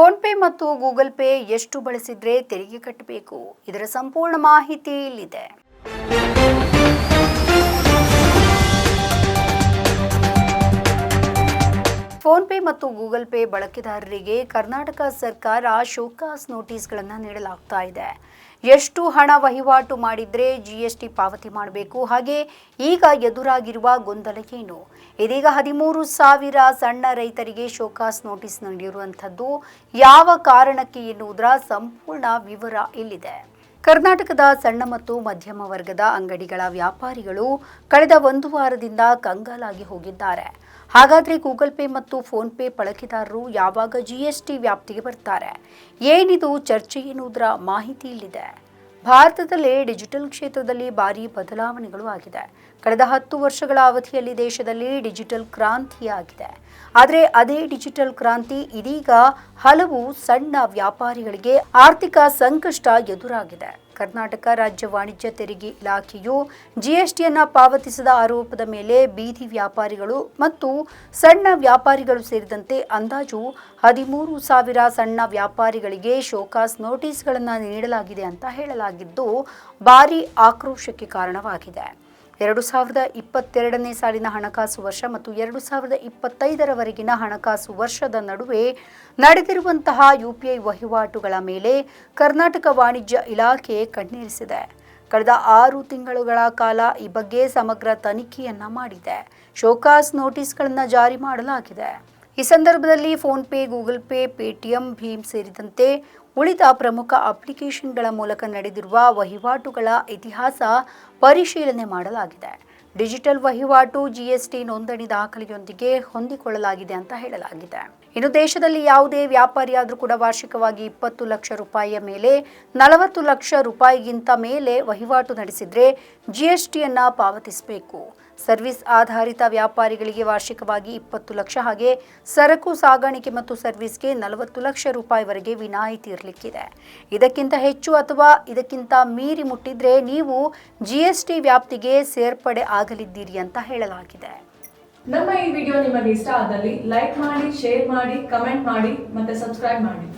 PhonePe ಮತ್ತು Google pay ಎಷ್ಟು ಬಳಸಿದ್ರೆ ತೆರಿಗೆ ಕಟ್ಟಬೇಕು? ಇದರ ಸಂಪೂರ್ಣ ಮಾಹಿತಿ ಇಲ್ಲಿದೆ. ಫೋನ್ಪೇ ಮತ್ತು ಗೂಗಲ್ ಪೇ ಬಳಕೆದಾರರಿಗೆ ಕರ್ನಾಟಕ ಸರ್ಕಾರ ಶೋಕಾಸ್ ನೋಟಿಸ್ಗಳನ್ನು ನೀಡಲಾಗ್ತಾ ಇದೆ. ಎಷ್ಟು ಹಣ ವಹಿವಾಟು ಮಾಡಿದ್ರೆ ಜಿಎಸ್ಟಿ ಪಾವತಿ ಮಾಡಬೇಕು? ಹಾಗೆ ಈಗ ಎದುರಾಗಿರುವ ಗೊಂದಲ ಏನು? ಇದೀಗ ಹದಿಮೂರು ಸಾವಿರ ಸಣ್ಣ ರೈತರಿಗೆ ಶೋಕಾಸ್ ನೋಟಿಸ್ ನೀಡಿರುವಂಥದ್ದು. ಯಾವ ಕಾರಣಕ್ಕೆ ಎನ್ನುವುದರ ಸಂಪೂರ್ಣ ವಿವರ ಇಲ್ಲಿದೆ. ಕರ್ನಾಟಕದ ಸಣ್ಣ ಮತ್ತು ಮಧ್ಯಮ ವರ್ಗದ ಅಂಗಡಿಗಳ ವ್ಯಾಪಾರಿಗಳು ಕಳೆದ ಒಂದು ವಾರದಿಂದ ಕಂಗಾಲಾಗಿ ಹೋಗಿದ್ದಾರೆ. ಹಾಗಾದರೆ ಗೂಗಲ್ ಪೇ ಮತ್ತು ಫೋನ್ ಪೇ ಬಳಕೆದಾರರು ಯಾವಾಗ ಜಿಎಸ್ಟಿ ವ್ಯಾಪ್ತಿಗೆ ಬರ್ತಾರೆ? ಏನಿದು ಚರ್ಚೆ ಎನ್ನುವುದರ ಮಾಹಿತಿ ಇಲ್ಲಿದೆ. ಭಾರತದಲ್ಲೇ ಡಿಜಿಟಲ್ ಕ್ಷೇತ್ರದಲ್ಲಿ ಭಾರಿ ಬದಲಾವಣೆಗಳು ಆಗಿದೆ. ಕಳೆದ ಹತ್ತು ವರ್ಷಗಳ ಅವಧಿಯಲ್ಲಿ ದೇಶದಲ್ಲಿ ಡಿಜಿಟಲ್ ಕ್ರಾಂತಿಯಾಗಿದೆ ಆದರೆ ಅದೇ ಡಿಜಿಟಲ್ ಕ್ರಾಂತಿ ಇದೀಗ ಹಲವು ಸಣ್ಣ ವ್ಯಾಪಾರಿಗಳಿಗೆ ಆರ್ಥಿಕ ಸಂಕಷ್ಟ ಎದುರಾಗಿದೆ. ಕರ್ನಾಟಕ ರಾಜ್ಯ ವಾಣಿಜ್ಯ ತೆರಿಗೆ ಇಲಾಖೆಯು ಜಿಎಸ್ಟಿಯನ್ನು ಪಾವತಿಸದ ಆರೋಪದ ಮೇಲೆ ಬೀದಿ ವ್ಯಾಪಾರಿಗಳು ಮತ್ತು ಸಣ್ಣ ವ್ಯಾಪಾರಿಗಳು ಸೇರಿದಂತೆ ಅಂದಾಜು ಹದಿಮೂರು ಸಾವಿರ ಸಣ್ಣ ವ್ಯಾಪಾರಿಗಳಿಗೆ ಶೋಕಾಸ್ ನೋಟಿಸ್ಗಳನ್ನು ನೀಡಲಾಗಿದೆ ಅಂತ ಹೇಳಲಾಗಿದ್ದು, ಭಾರೀ ಆಕ್ರೋಶಕ್ಕೆ ಕಾರಣವಾಗಿದೆ. ಎರಡು ಸಾವಿರದ ಇಪ್ಪತ್ತೆರಡನೇ ಸಾಲಿನ ಹಣಕಾಸು ವರ್ಷ ಮತ್ತು ಎರಡು ಸಾವಿರದ ಇಪ್ಪತ್ತೈದರವರೆಗಿನ ಹಣಕಾಸು ವರ್ಷದ ನಡುವೆ ನಡೆದಿರುವಂತಹ ಯುಪಿಐ ವಹಿವಾಟುಗಳ ಮೇಲೆ ಕರ್ನಾಟಕ ವಾಣಿಜ್ಯ ಇಲಾಖೆ ಕಣ್ಣೀರಿಸಿದೆ. ಕಳೆದ ಆರು ತಿಂಗಳುಗಳ ಕಾಲ ಈ ಬಗ್ಗೆ ಸಮಗ್ರ ತನಿಖೆಯನ್ನ ಮಾಡಿದೆ. ಶೋಕಾಸ್ ನೋಟಿಸ್ಗಳನ್ನು ಜಾರಿ ಮಾಡಲಾಗಿದೆ. ಈ ಸಂದರ್ಭದಲ್ಲಿ PhonePe Google pay, Paytm, ಭೀಮ್ ಸೇರಿದಂತೆ ಉಳಿದ ಪ್ರಮುಖ ಅಪ್ಲಿಕೇಶನ್ಗಳ ಮೂಲಕ ನಡೆದಿರುವ ವಹಿವಾಟುಗಳ ಇತಿಹಾಸ ಪರಿಶೀಲನೆ ಮಾಡಲಾಗಿದೆ. ಡಿಜಿಟಲ್ ವಹಿವಾಟು, ಜಿಎಸ್ಟಿ ನೋಂದಣಿ ದಾಖಲೆಯೊಂದಿಗೆ ಹೊಂದಿಕೊಳ್ಳಲಾಗಿದೆ ಅಂತ ಹೇಳಲಾಗಿದೆ. ಇನ್ನು ದೇಶದಲ್ಲಿ ಯಾವುದೇ ವ್ಯಾಪಾರಿಯಾದರೂ ಕೂಡ ವಾರ್ಷಿಕವಾಗಿ ಇಪ್ಪತ್ತು ಲಕ್ಷ ರೂಪಾಯಿಯ ಮೇಲೆ, ನಲವತ್ತು ಲಕ್ಷ ರೂಪಾಯಿಗಿಂತ ಮೇಲೆ ವಹಿವಾಟು ನಡೆಸಿದ್ರೆ ಜಿಎಸ್ಟಿಯನ್ನು ಪಾವತಿಸಬೇಕು. ಸರ್ವಿಸ್ ಆಧಾರಿತ ವ್ಯಾಪಾರಿಗಳಿಗೆ ವಾರ್ಷಿಕವಾಗಿ ಇಪ್ಪತ್ತು ಲಕ್ಷ ಹಾಗೆ ಸರಕು ಸಾಗಾಣಿಕೆ ಮತ್ತು ಸರ್ವಿಸ್ಗೆ ನಲವತ್ತು ಲಕ್ಷ ರೂಪಾಯಿವರೆಗೆ ವಿನಾಯಿತಿ ಇರಲಿಕ್ಕಿದೆ. ಇದಕ್ಕಿಂತ ಹೆಚ್ಚು ಅಥವಾ ಇದಕ್ಕಿಂತ ಮೀರಿ ಮುಟ್ಟಿದ್ರೆ ನೀವು ಜಿಎಸ್ಟಿ ವ್ಯಾಪ್ತಿಗೆ ಸೇರ್ಪಡೆ ಆಗಲಿದ್ದೀರಿ ಅಂತ ಹೇಳಲಾಗಿದೆ. ನಮ್ಮ ಈ ವಿಡಿಯೋ ನಿಮಗೆ ಇಷ್ಟ ಆದಲ್ಲಿ ಲೈಕ್ ಮಾಡಿ, ಶೇರ್ ಮಾಡಿ, ಕಮೆಂಟ್ ಮಾಡಿ ಮತ್ತೆ ಸಬ್ಸ್ಕ್ರೈಬ್ ಮಾಡಿ.